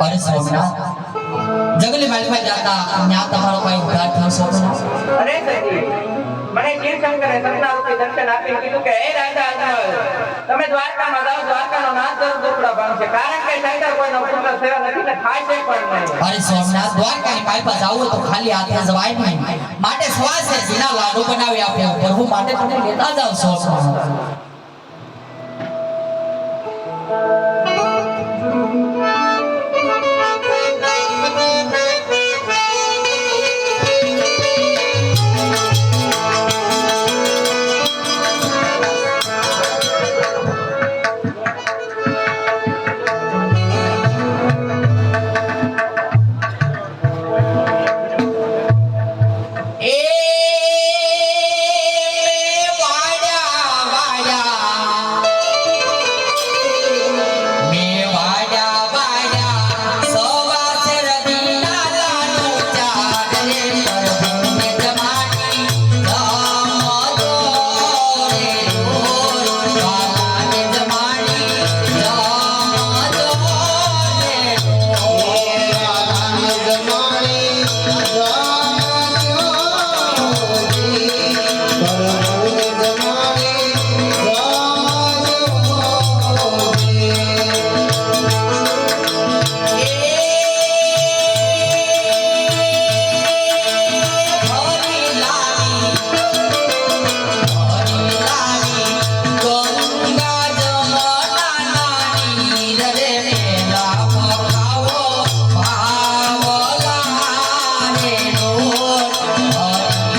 અરે સોમનાથ જંગલી ભાઈ જાતા ન્યા તમારો ભાઈ ઉધાર થશે તો અરે મને શિવશંકરે સપનારૂપી દર્શન આપીને કીધું કે હે રાજા અજમલ તમે દ્વારકામાં જાઓ દ્વારકાનો નાથ જરૂર દુકડા ભાંગશે કારણ કે શંકર કોઈનો પુત્ર થયો નથી ને થાય છે પણ નહીં. અરે સોમનાથ દ્વારકાની પાઇપા જાવું તો ખાલી હાથે જવાય નહીં. માટે શ્વાસે જીના લાડુ બનાવી આપ્યા પ્રભુ માટે તમે લેતા જાવ સોમનાથ